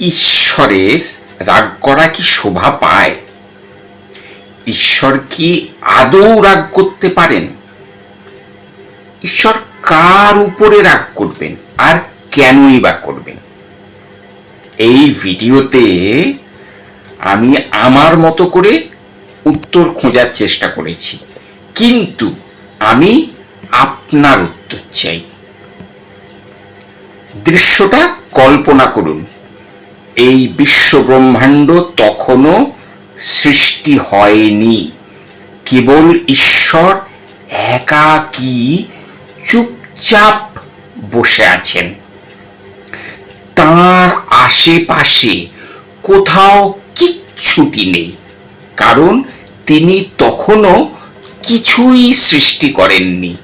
ঈশ্বরের রাগ করা কি শোভা পায়? ঈশ্বর কি আদৌ রাগ করতে পারেন? ঈশ্বর কার উপরে রাগ করবেন? আর কেনই বা করবেন? এই ভিডিওতে আমি আমার মতো করে উত্তর খোঁজার চেষ্টা করেছি। কিন্তু আমি আপনার উত্তর চাই। দৃশ্যটা কল্পনা করুন। এই বিশ্ব ব্রহ্মাণ্ড তখনও সৃষ্টি হয়নি। কেবল ঈশ্বর একাকী চুপচাপ বসে আছেন। তার আশেপাশে কোথাও কিচ্ছুটি নেই, কারণ তিনি তখনও কিছুই সৃষ্টি করেননি।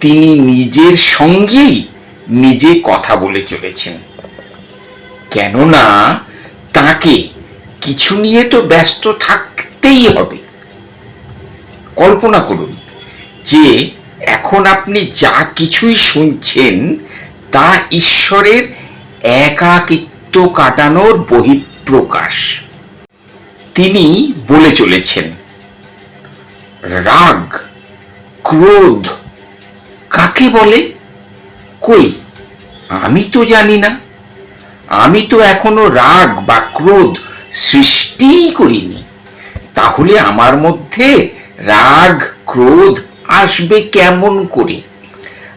তিনি নিজের সঙ্গেই নিজে কথা বলে চলেছেন। কেননা তাকে কিছু নিয়ে তো ব্যস্ত থাকতেই হবে। কল্পনা করুন যে এখন আপনি যা কিছুই শুনছেন তা ঈশ্বরের একাকিত্ব কাটানোর বহিঃপ্রকাশ। তিনি বলে চলেছেন, রাগ, ক্রোধ কাকে বলে? কই? আমি তো জানি না। আমি তো এখনও রাগ বা ক্রোধ সৃষ্টিই করিনি। তাহলে আমার মধ্যে রাগ, ক্রোধ আসবে কেমন করে?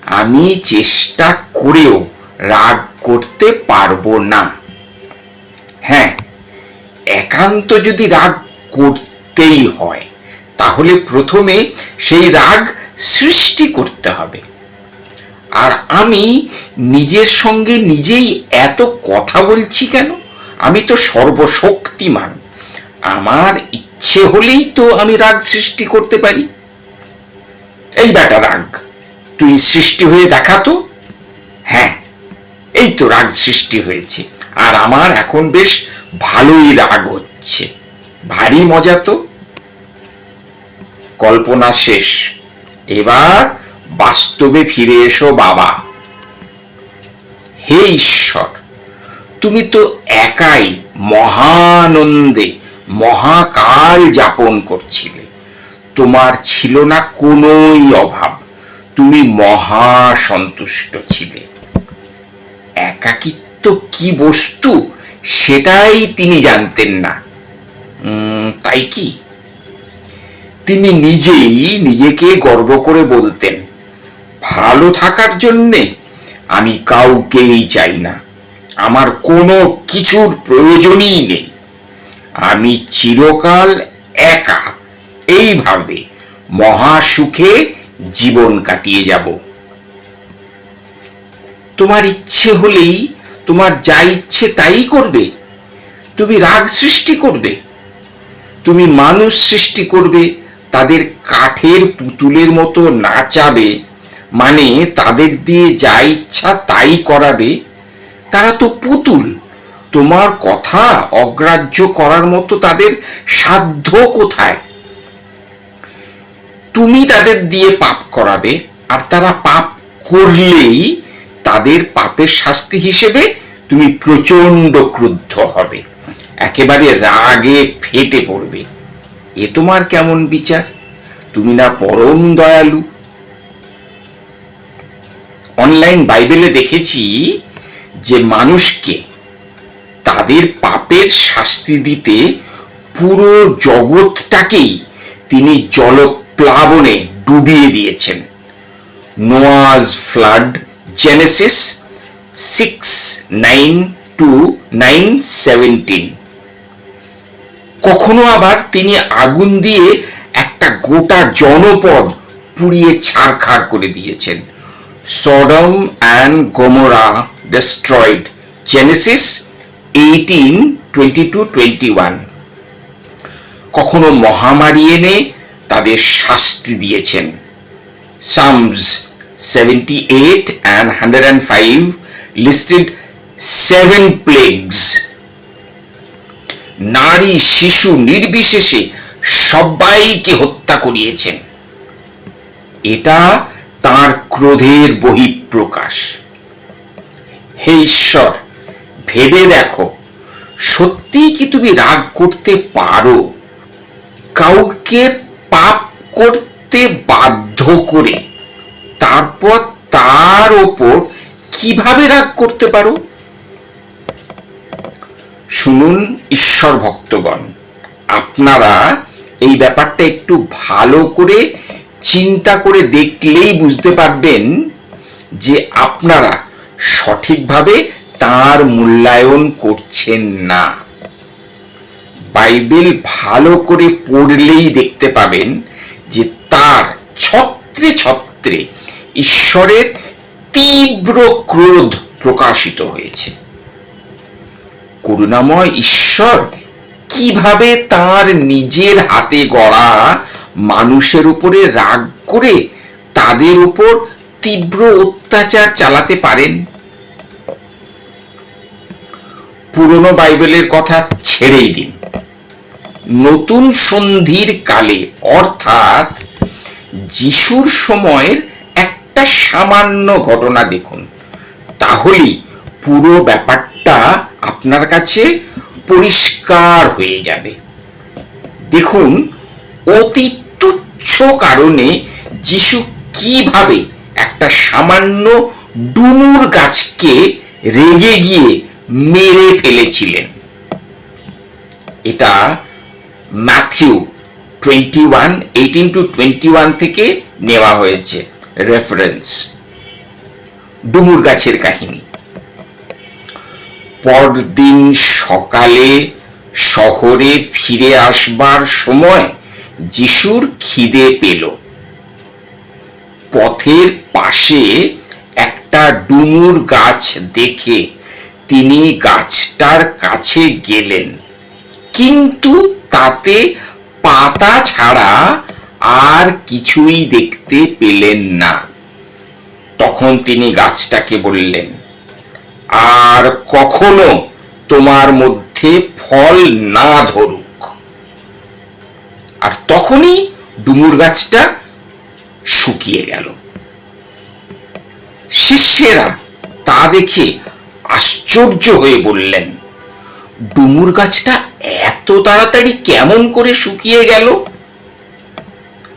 আমি চেষ্টা করেও রাগ করতে পারব না। হ্যাঁ একান্ত যদি রাগ করতেই হয়, তাহলে প্রথমে সেই রাগ সৃষ্টি করতে হবে। আর আমি নিজের সঙ্গে নিজেই এত কথা বলছি কেন? আমি তো সর্বশক্তিমান। আমার ইচ্ছে হলেই তো আমি রাগ সৃষ্টি করতে পারি। এই বেটা রাগ, তুই সৃষ্টি হয়ে দেখাতো হ্যাঁ এই তো রাগ সৃষ্টি হয়েছে। আর আমার এখন বেশ ভালোই রাগ হচ্ছে। ভারী মজা তো। কল্পনা শেষ। এবার বাস্তবে ফিরে এসো, বাবা। হে ঈশ্বর, তুমি তো একাই মহানন্দে মহাকাল যাপন করছিলে। তোমার ছিল না কোনোই অভাব। তুমি মহা সন্তুষ্ট ছিলে। একাকিত্ব কি বস্তু, সেটাই তিনি জানতেন না। তাই কি? তিনি নিজেই নিজেকে গর্ব করে বলতেন ভালো থাকার জন্যে আমি কাউকেই চাই না। আমার কোনো কিছুর প্রয়োজনই নেই। আমি চিরকাল একা। এইভাবে মহাসুখে জীবন কাটিয়ে যাব। তোমার ইচ্ছে হলেই তোমার যা ইচ্ছে তাই করবে। তুমি রাগ সৃষ্টি করবে। তুমি মানুষ সৃষ্টি করবে। তাদের কাঠের পুতুলের মতো নাচাবে। মানে তাদের দিয়ে যা ইচ্ছা তাই করাবে, তারা তো পুতুল। তোমার কথা অগ্রাহ্য করার মতো তাদের সাধ্য কোথায়? তুমি তাদের দিয়ে পাপ করাবে, আর তারা পাপ করলেই তাদের পাপের শাস্তি হিসেবে তুমি প্রচণ্ড ক্রুদ্ধ হবে। একেবারে রাগে ফেটে পড়বে। এ তোমার কেমন বিচার? তুমি না পরম দয়ালু। অনলাইন বাইবেলে দেখেছি যে মানুষকে তাদের পাপের শাস্তি দিতে পুরো জগৎটাকেই তিনি জলপ্লাবনে ডুবিয়ে দিয়েছেন। Noah's flood, Genesis six nine two nine seventeen কখনো আবার তিনি আগুন দিয়ে একটা গোটা জনপদ পুড়িয়ে ছারখার করে দিয়েছেন। Destroyed Genesis eighteen twenty two twenty one কখনো মহামারী এনে তাদের শাস্তি দিয়েছেন। Psalms seventy eight and hundred and five listed seven plagues নারী, শিশু নির্বিশেষে সবাইকে হত্যা করিয়েছেন। এটা তার ক্রোধের বহিঃপ্রকাশ। হে ঈশ্বর, ভেবে দেখো সত্যি কি তুমি রাগ করতে পারো? কাউকে পাপ করতে বাধ্য করে, তারপর তার ওপর কীভাবে রাগ করতে পারো? শুনুন ঈশ্বর ভক্তগণ, আপনারা এই ব্যাপারটা একটু ভালো করে চিন্তা করে দেখলেই বুঝতে পারবেন যে আপনারা সঠিকভাবে তার মূল্যায়ন করছেন না। বাইবেল ভালো করে পড়লেই দেখতে পাবেন যে তার ছত্রে ছত্রে ঈশ্বরের তীব্র ক্রোধ প্রকাশিত হয়েছে। করুণাময় ঈশ্বর কীভাবে তার নিজের হাতে গড়া মানুষের উপরে রাগ করে তাদের উপর তীব্র অত্যাচার চালাতে পারেন। পুরনো বাইবেলের কথা ছেড়েই দিন। নতুন সন্ধির কালে, অর্থাৎ যিশুর সময়ের একটা সামান্য ঘটনা দেখুন। তাহলেই পুরো ব্যাপারটা আপনার কাছে পরিষ্কার হয়ে যাবে। দেখুন অতি তুচ্ছ কারণে যিশু কীভাবে একটা সামান্য ডুমুর গাছকে রেগে গিয়ে মেরে ফেলেছিলেন? এটা Matthew twenty one, eighteen two twenty one থেকে নেওয়া হয়েছে রেফারেন্স। ডুমুর গাছের কাহিনী। পরদিন সকালে শহরে ফিরে আসবার সময় যিশুর খিদে পেল। পথের পাশে একটা ডুমুর গাছ দেখে তিনি গাছটার কাছে গেলেন। কিন্তু তাতে পাতা ছাড়া আর কিছুই দেখতে পেলেন না। তখন তিনি গাছটাকে বললেন, আর কখনো তোমার মধ্যে ফল না ধরুক। আর তখনই ডুমুর গাছটা শুকিয়ে গেল। শিষ্যেরা তা দেখে আশ্চর্য হয়ে বললেন, ডুমুর গাছটা এত তাড়াতাড়ি কেমন করে শুকিয়ে গেল?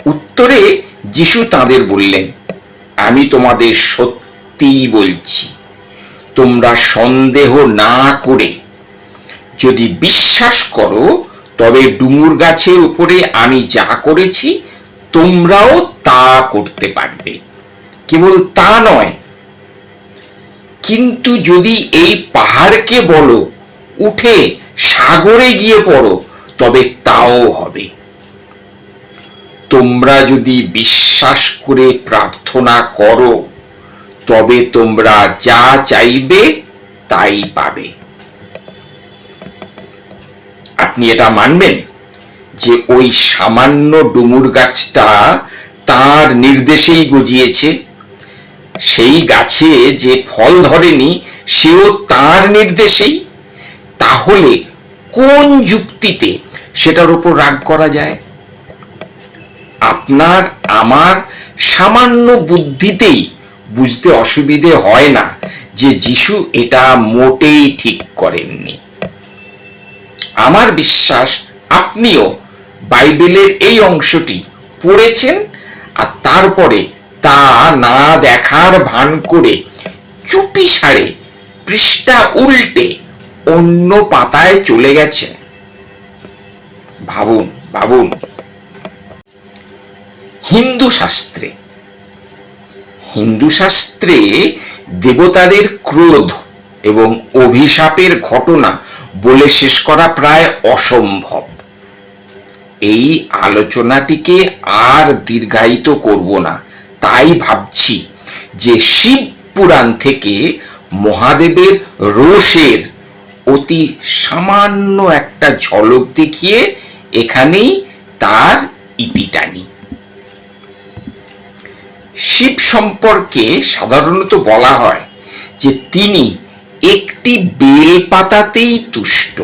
উত্তরে যিশু তাদের বললেন, আমি তোমাদের সত্যিই বলছি, তোমরা সন্দেহ না করে যদি বিশ্বাস করো তবে ডুমুর গাছের উপরে আমি যা করেছি, তোমরাও তা করতে পারবে। কেবল তা নয়, কিন্তু যদি এই পাহাড়কে বলো, উঠে সাগরে গিয়ে পড়ো, তবে তাও হবে। তোমরা যদি বিশ্বাস করে প্রার্থনা করো, তবে তোমরা যা চাইবে তাই পাবে। আপনি এটা মানবেন যে ওই সামান্য ডুমুর গাছটা তার নির্দেশেই গজিয়েছে। সেই গাছে যে ফল ধরেনি, সেও তার নির্দেশেই। তাহলে কোন যুক্তিতে সেটার উপর রাগ করা যায়? আপনার, আমার সামান্য বুদ্ধিতেই বুঝতে অসুবিধে হয় না যে যিশু এটা মোটেই ঠিক করেননি। আমার বিশ্বাস আপনিও বাইবেলের এই অংশটি পড়েছেন আর তারপরে তা না দেখার ভান করে চুপি সারে পৃষ্ঠা উল্টে অন্য পাতায় চলে গেছেন। ভাবুন ভাবুন। হিন্দু শাস্ত্রে হিন্দু শাস্ত্রে দেবতাদের ক্রোধ এবং অভিশাপের ঘটনা বলে শেষ করা প্রায় অসম্ভব। এই আলোচনাটিকে আর দীর্ঘায়িত করব না। তাই ভাবছি যে শিব পুরাণ থেকে মহাদেবের রোষের অতি সামান্য একটা ঝলক দেখিয়ে এখানেই তার ইতি টানি। শিব সম্পর্কে সাধারণত বলা হয় যে তিনি একটি বেল পাতাতেই তুষ্ট।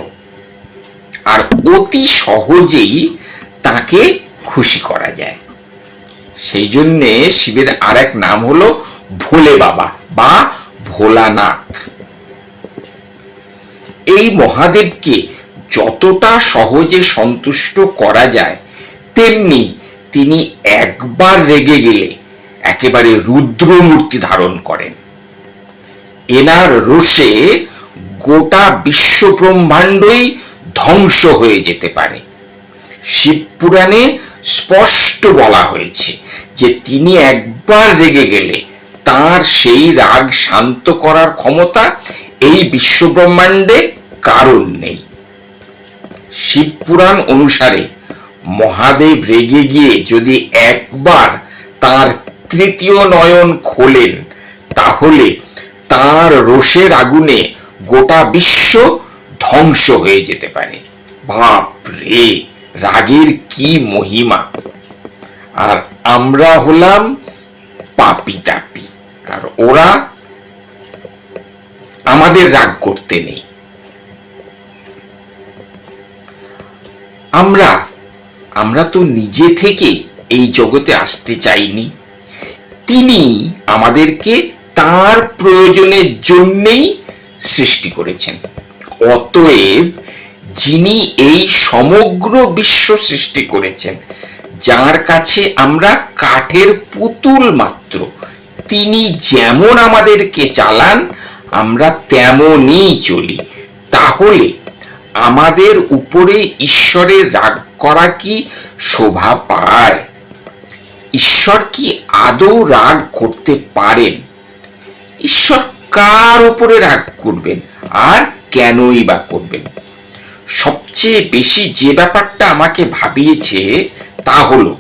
আর অতি সহজেই তাকে খুশি করা যায়। সেই জন্যে শিবের আর এক নাম হলো ভোলে বাবা বা ভোলানাথ। এই মহাদেবকে যতটা সহজে সন্তুষ্ট করা যায়, তেমনি তিনি একবার রেগে গেলে একেবারে রুদ্র মূর্তি ধারণ করেন। এনার রোষে গোটা বিশ্ব ব্রহ্মাণ্ডই ধ্বংস হয়ে যেতে পারে। শিবপুরাণে স্পষ্ট বলা হয়েছে যে তিনি একবার রেগে গেলে তার সেই রাগ শান্ত করার ক্ষমতা এই বিশ্বব্রহ্মাণ্ডে কারণ নেই। শিবপুরাণ অনুসারে মহাদেব রেগে গিয়ে যদি একবার তার তৃতীয় নয়ন খোলেন, তাহলে তার রোষের আগুনে গোটা বিশ্ব ধ্বংস হয়ে যেতে পারে। বাপ রে রাগের কি মহিমা। আর আমরা হলাম পাপি তাপি, আর ওরা আমাদের রাগ করতে নেই। আমরা আমরা তো নিজে থেকে এই জগতে আসতে চাইনি। তিনি আমাদেরকে তার প্রয়োজনের জন্যেই সৃষ্টি করেছেন। অতএব যিনি এই সমগ্র বিশ্ব সৃষ্টি করেছেন, যার কাছে আমরা কাঠের পুতুল মাত্র, তিনি যেমন আমাদেরকে চালান, আমরা তেমনই চলি। তাহলে আমাদের উপরে ঈশ্বরের রাগ করা কি শোভা পায়? ঈশ্বর কি আদৌ রাগ করতে পারেন? ঈশ্বর কার উপরে রাগ করবেন? আর কেনই বা করবেন? সবচেয়ে বেশি যে ব্যাপারটা আমাকে ভাবিয়েছে তা হলো,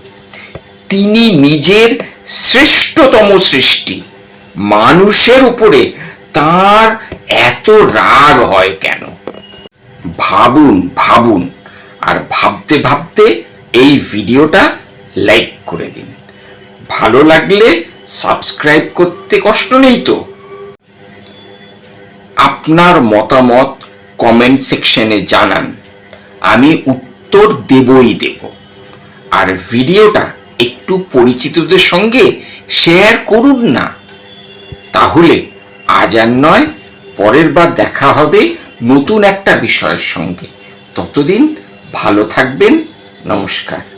তিনি নিজের শ্রেষ্ঠতম সৃষ্টি। মানুষের উপরে তার এত রাগ হয় কেন? ভাবুন ভাবুন। আর ভাবতে ভাবতে এই ভিডিওটা লাইক করে দিন। ভালো লাগলে সাবস্ক্রাইব করতে কষ্ট নেই তো? আপনার মতামত কমেন্ট সেকশনে জানান। আমি উত্তর দেবই দেব। আর ভিডিওটা একটু পরিচিতদের সঙ্গে শেয়ার করুন না। তাহলে আজ আর নয়, পরের বার দেখা হবে নতুন একটা বিষয়ের সঙ্গে। ততদিন ভালো থাকবেন, নমস্কার।